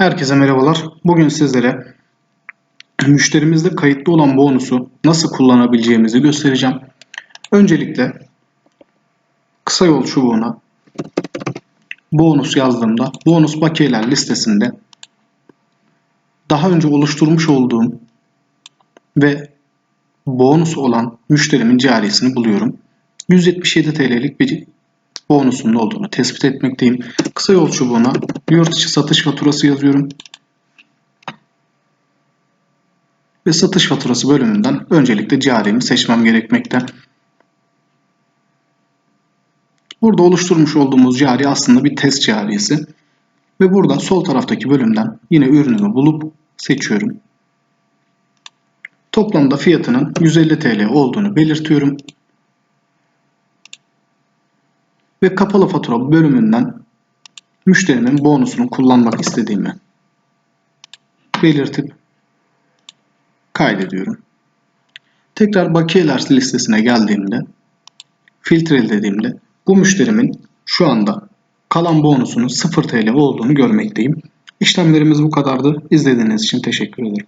Herkese merhabalar. Bugün sizlere müşterimizde kayıtlı olan bonusu nasıl kullanabileceğimizi göstereceğim. Öncelikle kısa yol çubuğuna bonus yazdığımda bonus bakiyeler listesinde daha önce oluşturmuş olduğum ve bonus olan müşterimin carisini buluyorum. 177 TL'lik bir bonusunun olduğunu tespit etmekteyim. Kısa yol çubuğuna yurt içi satış faturası yazıyorum. Ve satış faturası bölümünden öncelikle carimi seçmem gerekmekte. Burada oluşturmuş olduğumuz cari aslında bir test carisi. Ve burada sol taraftaki bölümden yine ürünümü bulup seçiyorum. Toplamda fiyatının 150 TL olduğunu belirtiyorum. Ve kapalı fatura bölümünden müşterimin bonusunu kullanmak istediğimi belirtip kaydediyorum. Tekrar bakiyeler listesine geldiğimde filtre dediğimde bu müşterimin şu anda kalan bonusunun 0 TL olduğunu görmekteyim. İşlemlerimiz bu kadardı. İzlediğiniz için teşekkür ederim.